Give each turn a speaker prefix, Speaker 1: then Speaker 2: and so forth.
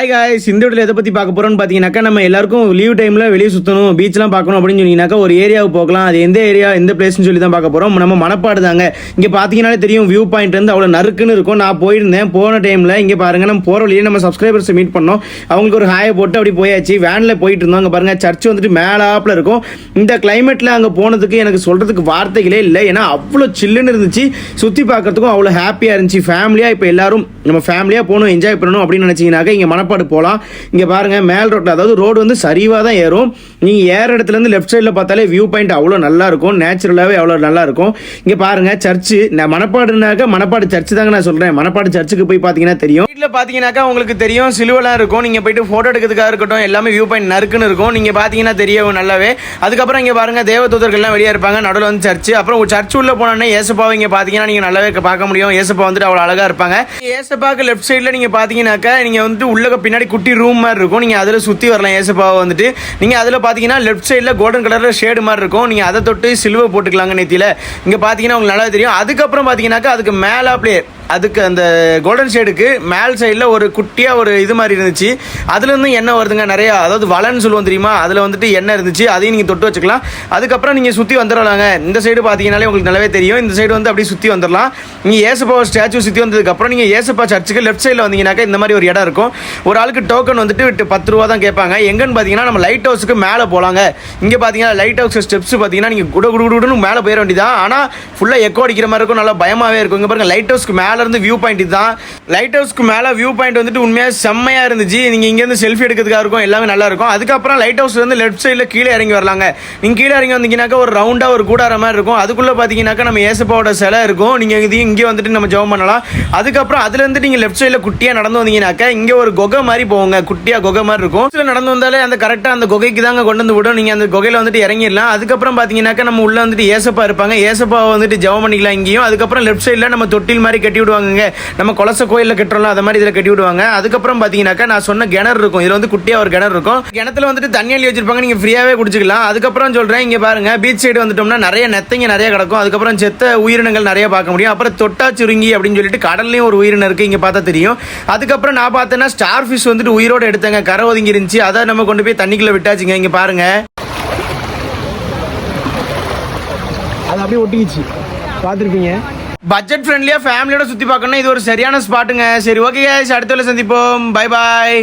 Speaker 1: Hi guys இந்த வீடியோவில் எதை பற்றி பார்க்க போகிறோம்னு பார்த்தீங்கன்னாக்கா நம்ம எல்லாருக்கும் லீவ் டைமில் வெளியே சுற்றணும் பீச்லாம் பார்க்கணும் அப்படின்னு சொன்னீங்கன்னாக்கா ஒரு ஏரியாவுக்கு போகலாம். அது எந்த ஏரியா எந்த பிளேஸ்னு சொல்லி தான் பார்க்க போகிறோம் நம்ம மனப்பாடு தாங்க. இங்கே பார்த்தீங்கன்னாலே தெரியும் வியூ பாயிண்ட் வந்து அவ்வளோ நறுக்குன்னு இருக்கும். நான் போயிருந்தேன் போன டைமில் இங்கே பாருங்கள் நம்ம போகிற வழியே நம்ம சப்ஸ்கிரைபர்ஸை மீட் பண்ணோம். அவங்களுக்கு ஒரு ஹாயை போட்டு அப்படி போயாச்சு. வேனில் போயிட்டு இருந்தோம். அங்கே பாருங்கள் சர்ச் வந்துட்டு மேலாப்பில் இருக்கும். இந்த கிளைமேட்டில் அங்கே போனதுக்கு எனக்கு சொல்கிறதுக்கு வார்த்தைகளே இல்லை. ஏன்னா அவ்வளோ சில்லுன்னு இருந்துச்சு. சுற்றி பார்க்குறதுக்கும் அவ்வளோ ஹாப்பியாக இருந்துச்சு. ஃபேமிலியாக இப்போ எல்லாரும் நம்ம ஃபேமிலியாக போகணும் என்ஜாய் பண்ணணும் அப்படின்னு நினச்சிங்கனாக்கா இங்கே மணப்பாடு போகலாம் இங்கே பாருங்கள் மேல் ரோட்டில் அதாவது ரோடு வந்து சரிவாக தான் ஏறும். நீங்கள் ஏற இடத்துலேருந்து லெஃப்ட் சைடில் பார்த்தாலே வியூ பாயிண்ட் அவ்வளோ நல்லாயிருக்கும் நேச்சுரலாகவே அவ்வளோ நல்லாயிருக்கும் இங்கே பாருங்கள் சர்ச்சு நான் மணப்பாடுனாக்கா மணப்பாடு சர்ச்சு தாங்க நான் சொல்கிறேன் மணப்பாடு சர்ச்சுக்கு போய் பார்த்தீங்கன்னா தெரியும். வீட்டில் பார்த்தீங்கன்னாக்கா உங்களுக்கு தெரியும் சிலுவெல்லாம் இருக்கும். நீங்கள் போயிட்டு ஃபோட்டோ எடுக்கிறதுக்காக இருக்கட்டும் எல்லாமே வியூ பாயிண்ட் நறுக்குன்னு இருக்கும். நீங்கள் பார்த்தீங்கன்னா தெரியும் நல்லாவே. அதுக்கப்புறம் இங்கே பாருங்கள் தேவதூதர்கள்லாம் வெளியே இருப்பாங்க. நடுவில் வந்து சர்ச்சு அப்புறம் சர்ச் உள்ளே போனோன்னே ஏசப்பாவை இங்கே பார்த்தீங்கன்னா நீங்கள் நல்லாவே பார்க்க முடியும். ஏசப்பா வந்துட்டு அவ்வளோ அழகாக இருப்பாங்க. ஏசப்பாவுக்கு லெஃப்ட் சைடில் நீங்கள் பார்த்தீங்கன்னாக்கா நீங்கள் வந்து உள்ள பின்னாடி குட்டி ரூம் மாதிரி இருக்கும். நீங்கள் அதில் சுற்றி வரலாம். ஏசப்பாவை வந்துட்டு. நீங்கள் அதில் பார்த்தீங்கன்னா லெஃப்ட் சைடில் கோல்டன் கலரில் ஷேடு மாதிரி இருக்கும். நீங்கள் அதை தொட்டு சிலுவை போட்டுக்கலாங்க நேத்தியில். இங்கே பார்த்தீங்கன்னா உங்களுக்கு நல்லா தெரியும். அதுக்கப்புறம் பார்த்தீங்கன்னாக்கா அதுக்கு மேலே அப்படியே அதுக்கு அந்த கோல்டன் ஷேடுக்கு மேல் சைடில் ஒரு குட்டியாக ஒரு இது மாதிரி இருந்துச்சு. அதுலேருந்து எண்ணெய் வருதுங்க நிறையா. அதாவது வலைன்னு சொல்லுவோம் தெரியுமா? அதில் வந்துட்டு எண்ணெய் இருந்துச்சு. அதையும் நீங்கள் தொட்டு வச்சுக்கலாம். அதுக்கப்புறம் நீங்கள் சுற்றி வந்துடலாங்க. இந்த சைடு பார்த்தீங்கன்னாலே உங்களுக்கு நல்லாவே தெரியும். இந்த சைடு வந்து அப்படியே சுற்றி வந்துடலாம். நீங்கள் ஏசப்பா ஸ்டாச்சு சுற்றி வந்ததுக்கப்புறம் நீங்கள் ஏசப்பா சர்ச்சுக்கு லெஃப்ட் சைடில் வந்தீங்கன்னாக்கா இந்த மாதிரி ஒரு இடம் இருக்கும். ஒரு ஆளுக்கு டோக்கன் வந்துட்டு விட்டு பத்து ரூபா தான் கேட்பாங்க. எங்கன்னு பார்த்தீங்கன்னா நம்ம லைட் ஹவுஸுக்கு மேலே போகலாங்க இங்கே பார்த்தீங்கன்னா லைட் ஹவுஸ் ஸ்டெப்ஸ் பார்த்தீங்கன்னா நீங்கள் குடு குடு குடுன்னு மேலே போயிட வேண்டியதான் ஆனால் ஃபுல்லாக எக்கோ அடிக்கிற மாதிரி இருக்கும். நல்லா பயமாகவே இருக்கும். இங்கே பாருங்கள் லைட் ஹவுஸ்க்கு மேலே இருந்து வியூ பாயிண்ட் இதுதான். லைட் ஹவுஸ்க்கு மேலே வியூ பாயிண்ட் வந்துட்டு உண்மையாக செம்மையாக இருந்துச்சு. நீங்கள் இங்கேருந்து செல்ஃபி எடுக்கிறதுக்காக இருக்கும் எல்லாமே நல்லா இருக்கும். அதுக்கப்புறம் லைட் ஹவுஸ்லேருந்து லெஃப்ட் சைடில் கீழே இறங்கி வரலாங்க. நீங்கள் கீழே இறங்கி வந்தீங்கன்னாக்கா ஒரு ரவுண்டாக ஒரு கூடார மாதிரி இருக்கும். அதுக்குள்ளே பார்த்தீங்கன்னாக்கா நம்ம ஏசப்பாவோட சிலை இருக்கும். நீங்கள் இது இங்கே வந்துட்டு நம்ம ஜெபம் பண்ணலாம். அதுக்கப்புறம் அதுலேருந்து நீங்கள் லெஃப்ட் சைடில் குட்டியாக நடந்து வந்தீங்கன்னாக்கா இங்கே ஒரு கொகை மாதிரி போவோங்க குட்டியாக குகை மாதிரி இருக்கும். இதுல நடந்து வந்தாலே அந்த கரெக்டாக அந்த கொகைக்கு தாங்க கொண்டு வந்து விடும். நீங்கள் அந்த குகையில் வந்துட்டு இறங்கிடலாம். அதுக்கப்புறம் பார்த்தீங்கன்னாக்கா நம்ம உள்ளே வந்துட்டு ஏசப்பா இருப்பாங்க. ஏசப்பாவை வந்துட்டு ஜெபம் பண்ணிக்கலாம் இங்கேயும். அதுக்கப்புறம் லெஃப்ட் சைடில் நம்ம தொட்டில் மாதிரி கட்டி விடுவாங்க நம்ம கொலச கோயிலில் கட்டுறோம்ல அது மாதிரி இதில் கட்டி விடுவாங்க அதுக்கப்புறம் பார்த்தீங்கன்னாக்கா நான் சொன்ன கிணறு இருக்கும். இதில் வந்து குட்டியாக ஒரு கிணறு இருக்கும். கிணத்துல வந்துட்டு தண்ணி அள்ளி வச்சிருப்பாங்க நீங்கள் ஃப்ரீயாகவே குடிச்சிக்கலாம். அதுக்கப்புறம் சொல்கிறேன் இங்கே பாருங்க பீச் சைடு வந்துட்டோம்னா நிறைய நெத்தைங்க நிறைய கிடக்கும். அதுக்கப்புறம் செத்த உயிரினங்கள் நிறைய பார்க்க முடியும். அப்புறம் தொட்டா சுருங்கி அப்படின்னு சொல்லிட்டு கடல்லையும் ஒரு உயிரினம் இருக்குது இங்கே பார்த்தா தெரியும். அதுக்கப்புறம் நான் பார்த்தேன்னா ஸ்டார் ஃபிஷ் வந்துட்டு உயிரோட எடுத்தேங்க. கரை ஒதுங்கி இருந்துச்சு. அதை நம்ம கொண்டு போய் தண்ணிக்குள்ளே விட்டாச்சுங்க இங்கே பாருங்க. அது அப்படியே ஒட்டிக்கிச்சு. பார்த்துருப்பீங்க பட்ஜெட் ஃப்ரெண்ட்லியா ஃபேமிலியோட சுற்றி பார்க்கணும் இது ஒரு சரியான ஸ்பாட்டுங்க சரி ஓகே அடுத்த சந்திப்போம். Bye bye